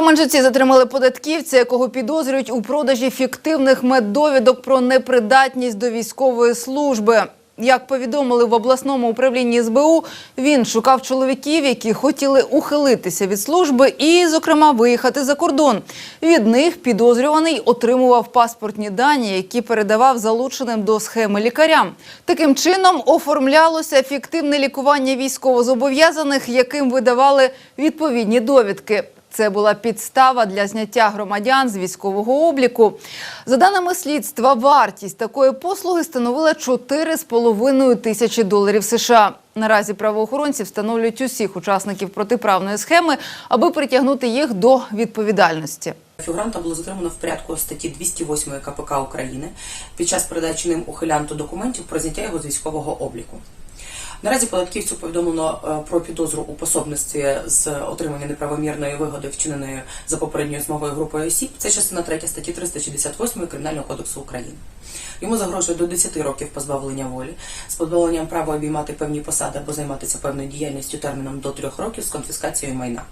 Кременчуці затримали податківця, якого підозрюють у продажі фіктивних меддовідок про непридатність до військової служби. Як повідомили в обласному управлінні СБУ, він шукав чоловіків, які хотіли ухилитися від служби і, зокрема, виїхати за кордон. Від них підозрюваний отримував паспортні дані, які передавав залученим до схеми лікарям. Таким чином оформлялося фіктивне лікування військовозобов'язаних, яким видавали відповідні довідки. Це була підстава для зняття громадян з військового обліку. За даними слідства, вартість такої послуги становила 4,5 тисячі доларів США. Наразі правоохоронці встановлюють усіх учасників протиправної схеми, аби притягнути їх до відповідальності. Фігуранта було затримано в порядку статті 208 КПК України під час передачі ним ухилянту документів про зняття його з військового обліку. Наразі податківцю повідомлено е, про підозру у пособництві з отримання неправомірної вигоди, вчиненої за попередньою змовою групою осіб. Це частина 3 статті 368 Кримінального кодексу України. Йому загрожує до 10 років позбавлення волі з позбавленням права обіймати певні посади або займатися певною діяльністю терміном до 3 років з конфіскацією майна.